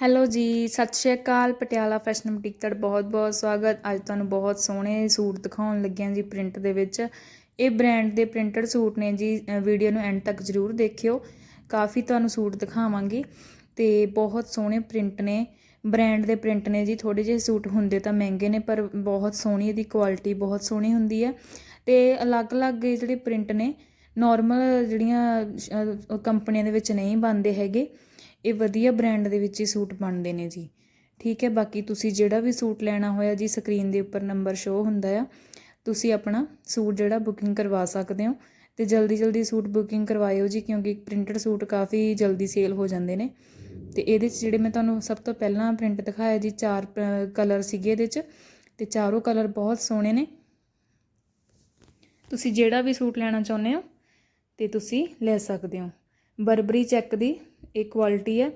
Hello ਜੀ, ਸਤਿ ਸ਼੍ਰੀ ਅਕਾਲ, ਪਟਿਆਲਾ ਫੈਸ਼ਨ ਬੁਟੀਕ ਤੁਹਾਡਾ ਬਹੁਤ-ਬਹੁਤ ਸਵਾਗਤ। ਅੱਜ ਤੁਹਾਨੂੰ ਬਹੁਤ ਸੋਹਣੇ ਸੂਟ ਦਿਖਾਉਣ ਲੱਗਿਆਂ ਜੀ ਪ੍ਰਿੰਟ ਦੇ ਵਿੱਚ। ਇਹ ਬ੍ਰਾਂਡ ਦੇ ਪ੍ਰਿੰਟਡ ਸੂਟ ਨੇ ਜੀ ਵੀਡੀਓ ਨੂੰ ਐਂਡ ਤੱਕ ਜ਼ਰੂਰ ਦੇਖਿਓ। ਕਾਫੀ ਤੁਹਾਨੂੰ ਸੂਟ ਦਿਖਾਵਾਂਗੀ ਤੇ ਬਹੁਤ ਸੋਹਣੇ ਪ੍ਰਿੰਟ ਨੇ। ਬ੍ਰਾਂਡ ਦੇ ਪ੍ਰਿੰਟ ਨੇ ਜੀ ਥੋੜੇ ਜਿਹੇ ਸੂਟ ਹੁੰਦੇ ਤਾਂ ਮਹਿੰਗੇ ਨੇ, ਪਰ ਬਹੁਤ ਸੋਹਣੀ ਇਹਦੀ ਕੁਆਲਿਟੀ ਬਹੁਤ ਸੋਹਣੀ ਹੁੰਦੀ ਹੈ। ਤੇ ਅਲੱਗ-ਅਲੱਗ ਜਿਹੜੇ ਪ੍ਰਿੰਟ ਨੇ ਨਾਰਮਲ ਜਿਹੜੀਆਂ ਕੰਪਨੀਆਂ ਦੇ ਵਿੱਚ ਨਹੀਂ ਬਣਦੇ ਹੈਗੇ। ਇਹ ਵਧੀਆ ਬ੍ਰਾਂਡ ਦੇ ਵਿੱਚ ਹੀ ਸੂਟ ਬਣਦੇ ਨੇ ਜੀ। ਠੀਕ ਹੈ, ਬਾਕੀ ਤੁਸੀਂ ਜਿਹੜਾ ਵੀ ਸੂਟ ਲੈਣਾ ਹੋਇਆ ਜੀ ਸਕਰੀਨ ਦੇ ਉੱਪਰ ਨੰਬਰ ਸ਼ੋ ਹੁੰਦਾ ਆ, ਤੁਸੀਂ ਆਪਣਾ ਸੂਟ ਜਿਹੜਾ ਬੁਕਿੰਗ ਕਰਵਾ ਸਕਦੇ ਹੋ ਤੇ ਜਲਦੀ ਜਲਦੀ ਸੂਟ ਬੁਕਿੰਗ ਕਰਵਾਇਓ ਜੀ, ਕਿਉਂਕਿ ਪ੍ਰਿੰਟਡ ਸੂਟ ਕਾਫੀ ਜਲਦੀ ਸੇਲ ਹੋ ਜਾਂਦੇ ਨੇ। ਤੇ ਇਹਦੇ 'ਚ ਜਿਹੜੇ ਮੈਂ ਤੁਹਾਨੂੰ ਸਭ ਤੋਂ ਪਹਿਲਾਂ ਪ੍ਰਿੰਟ ਦਿਖਾਇਆ ਜੀ, ਚਾਰ ਕਲਰ ਸੀਗੇ ਇਹਦੇ 'ਚ ਤੇ ਚਾਰੋਂ ਕਲਰ ਬਹੁਤ ਸੋਹਣੇ ਨੇ। ਤੁਸੀਂ ਜਿਹੜਾ ਵੀ ਸੂਟ ਲੈਣਾ ਚਾਹੁੰਦੇ ਹੋ ਤੇ ਤੁਸੀਂ ਲੈ ਸਕਦੇ ਹੋ। ਬਰਬਰੀ ਚੈੱਕ ਦੀ ਇਹ ਕੁਆਲਿਟੀ ਹੈ।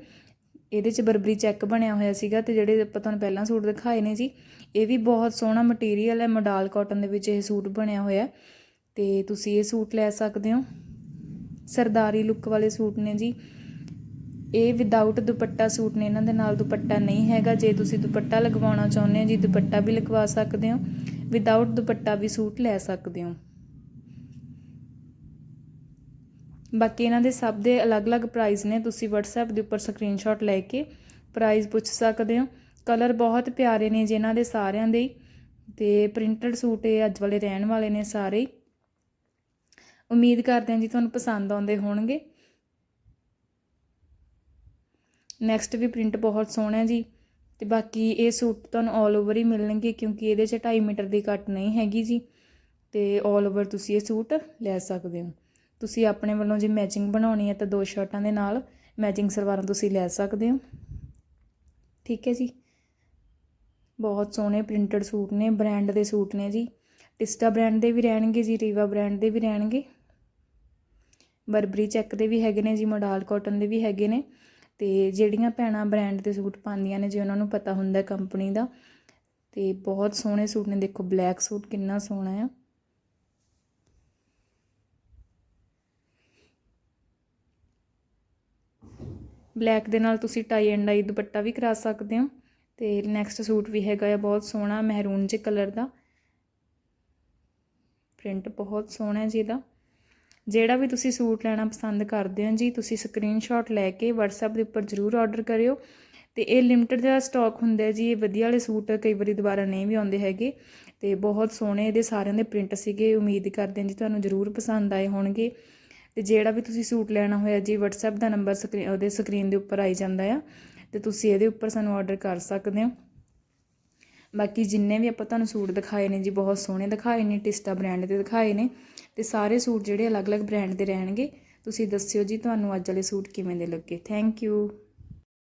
ਇਹਦੇ 'ਚ ਬਰਬਰੀ ਚੈੱਕ ਬਣਿਆ ਹੋਇਆ ਸੀਗਾ ਤੇ ਜਿਹੜੇ ਆਪਾਂ ਤੁਹਾਨੂੰ ਪਹਿਲਾਂ ਸੂਟ ਦਿਖਾਏ ਨੇ ਜੀ, ਇਹ ਵੀ ਬਹੁਤ ਸੋਹਣਾ ਮਟੀਰੀਅਲ ਹੈ। ਮੋਡਾਲ ਕਾਟਨ ਦੇ ਵਿੱਚ ਇਹ ਸੂਟ ਬਣਿਆ ਹੋਇਆ ਤੇ ਤੁਸੀਂ ਇਹ ਸੂਟ ਲੈ ਸਕਦੇ ਹੋ। ਸਰਦਾਰੀ ਲੁੱਕ ਵਾਲੇ ਸੂਟ ਨੇ ਜੀ। ਇਹ ਵਿਦਆਊਟ ਦੁਪੱਟਾ ਸੂਟ ਨੇ, ਇਹਨਾਂ ਦੇ ਨਾਲ ਦੁਪੱਟਾ ਨਹੀਂ ਹੈਗਾ। ਜੇ ਤੁਸੀਂ ਦੁਪੱਟਾ ਲਗਵਾਉਣਾ ਚਾਹੁੰਦੇ ਹੋ ਜੀ, ਦੁਪੱਟਾ ਵੀ ਲਗਵਾ ਸਕਦੇ ਹੋ। ਵਿਦਆਊਟ ਦੁਪੱਟਾ ਵੀ ਸੂਟ ਲੈ ਸਕਦੇ ਹੋ। ਬਾਕੀ ਇਹਨਾਂ ਦੇ ਸਭ ਦੇ ਅਲੱਗ-ਅਲੱਗ ਪ੍ਰਾਈਸ ਨੇ, ਤੁਸੀਂ WhatsApp ਦੇ ਉੱਪਰ ਸਕਰੀਨਸ਼ਾਟ ਲੈ ਕੇ ਪ੍ਰਾਈਸ ਪੁੱਛ ਸਕਦੇ ਹੋ। ਕਲਰ ਬਹੁਤ ਪਿਆਰੇ ਨੇ ਜੀ ਇਹਨਾਂ ਦੇ ਸਾਰਿਆਂ ਦੇ ਤੇ ਪ੍ਰਿੰਟਡ ਸੂਟ ਇਹ ਅੱਜ ਵਾਲੇ ਰਹਿਣ ਵਾਲੇ ਨੇ ਸਾਰੇ ਉਮੀਦ ਕਰਦੇ ਹਾਂ ਜੀ ਤੁਹਾਨੂੰ ਪਸੰਦ ਆਉਂਦੇ ਹੋਣਗੇ। ਨੈਕਸਟ ਵੀ ਪ੍ਰਿੰਟ ਬਹੁਤ ਸੋਹਣਾ ਹੈ ਜੀ ਤੇ ਬਾਕੀ ਇਹ ਸੂਟ ਤੁਹਾਨੂੰ 올 ਓਵਰ ਹੀ ਮਿਲਣਗੇ ਕਿਉਂਕਿ ਇਹਦੇ 'ਚ 2.5 ਮੀਟਰ ਦੀ ਕੱਟ ਨਹੀਂ ਹੈਗੀ ਜੀ ਤੇ 올 ਓਵਰ ਤੁਸੀਂ ਇਹ ਸੂਟ ਲੈ ਸਕਦੇ ਹੋ। ਤੁਸੀਂ ਆਪਣੇ ਵੱਲੋਂ ਜੇ ਮੈਚਿੰਗ ਬਣਾਉਣੀ ਹੈ ਤਾਂ ਦੋ ਸ਼ਰਟਾਂ ਦੇ ਨਾਲ ਮੈਚਿੰਗ ਸਲਵਾਰਾਂ ਤੁਸੀਂ ਲੈ ਸਕਦੇ ਹੋ। ਠੀਕ ਹੈ ਜੀ। ਬਹੁਤ ਸੋਹਣੇ ਪ੍ਰਿੰਟਡ ਸੂਟ ਨੇ ਬ੍ਰਾਂਡ ਦੇ ਸੂਟ ਨੇ ਜੀ। ਟਿਸਟਾ ਬ੍ਰਾਂਡ ਦੇ ਵੀ ਰਹਿਣਗੇ ਜੀ ਰੀਵਾ ਬ੍ਰਾਂਡ ਦੇ ਵੀ ਰਹਿਣਗੇ। ਬਰਬਰੀ ਚੈੱਕ ਦੇ ਵੀ ਹੈਗੇ ਨੇ ਜੀ, ਮੋਡਾਲ ਕਾਟਨ ਦੇ ਵੀ ਹੈਗੇ ਨੇ। ਤੇ ਜਿਹੜੀਆਂ ਭੈਣਾਂ ਬ੍ਰਾਂਡ ਦੇ ਸੂਟ ਪਾਉਂਦੀਆਂ ਨੇ ਜੀ ਉਹਨਾਂ ਨੂੰ ਪਤਾ ਹੁੰਦਾ ਕੰਪਨੀ ਦਾ। ਤੇ ਬਹੁਤ ਸੋਹਣੇ ਸੂਟ ਨੇ। ਦੇਖੋ ਬਲੈਕ ਸੂਟ ਕਿੰਨਾ ਸੋਹਣਾ ਆ। ਬਲੈਕ ਦੇ ਨਾਲ ਤੁਸੀਂ ਟਾਈ ਐਂਡ ਡਾਈ ਦੁਪੱਟਾ ਵੀ ਕਰਾ ਸਕਦੇ ਹੋ। ਤੇ ਨੈਕਸਟ ਸੂਟ ਵੀ ਹੈਗਾ ਆ, ਬਹੁਤ ਸੋਹਣਾ ਮਹਿਰੂਨ ਜਿਹੇ ਕਲਰ ਦਾ। ਪ੍ਰਿੰਟ ਬਹੁਤ ਸੋਹਣਾ ਜੀ ਇਹਦਾ। ਜਿਹੜਾ ਵੀ ਤੁਸੀਂ ਸੂਟ ਲੈਣਾ ਪਸੰਦ ਕਰਦੇ ਹੋ ਜੀ, ਤੁਸੀਂ ਸਕਰੀਨਸ਼ਾਟ ਲੈ ਕੇ WhatsApp ਦੇ ਉੱਪਰ ਜ਼ਰੂਰ ਆਰਡਰ ਕਰਿਓ। ਤੇ ਇਹ ਲਿਮਟਿਡ ਦਾ ਸਟਾਕ ਹੁੰਦਾ ਜੀ, ਇਹ ਵਧੀਆ ਵਾਲੇ ਸੂਟ ਕਈ ਵਾਰੀ ਦੁਬਾਰਾ ਨਹੀਂ ਵੀ ਆਉਂਦੇ ਹੈਗੇ। ਤੇ ਬਹੁਤ ਸੋਹਣੇ ਇਹਦੇ ਸਾਰਿਆਂ ਦੇ ਪ੍ਰਿੰਟ ਸੀਗੇ, ਉਮੀਦ ਕਰਦੇ ਹਾਂ ਜੀ ਤੁਹਾਨੂੰ ਜ਼ਰੂਰ ਪਸੰਦ ਆਏ ਹੋਣਗੇ। ਤੇ ਜਿਹੜਾ ਵੀ ਤੁਸੀਂ ਸੂਟ ਲੈਣਾ ਹੋਇਆ ਜੀ, WhatsApp ਦਾ ਨੰਬਰ ਸਕਰੀਨ ਉਹਦੇ ਸਕਰੀਨ ਦੇ ਉੱਪਰ ਆਈ ਜਾਂਦਾ ਆ। ਤੇ ਤੁਸੀਂ ਇਹਦੇ ਉੱਪਰ ਸਾਨੂੰ ਆਰਡਰ ਕਰ ਸਕਦੇ ਹੋ। ਬਾਕੀ ਜਿੰਨੇ ਵੀ ਆਪਾਂ ਤੁਹਾਨੂੰ ਸੂਟ ਦਿਖਾਏ ਨੇ ਜੀ, ਬਹੁਤ ਸੋਹਣੇ ਦਿਖਾਏ ਨੇ, ਟਿਸਟਾ ਬ੍ਰਾਂਡ ਦੇ ਦਿਖਾਏ ਨੇ, ਤੇ ਸਾਰੇ ਸੂਟ ਜਿਹੜੇ ਅਲੱਗ-ਅਲੱਗ ਬ੍ਰਾਂਡ ਦੇ ਰਹਿਣਗੇ। ਤੁਸੀਂ ਦੱਸਿਓ ਜੀ, ਤੁਹਾਨੂੰ ਅੱਜ ਵਾਲੇ ਸੂਟ ਕਿਵੇਂ ਦੇ ਲੱਗੇ? Thank you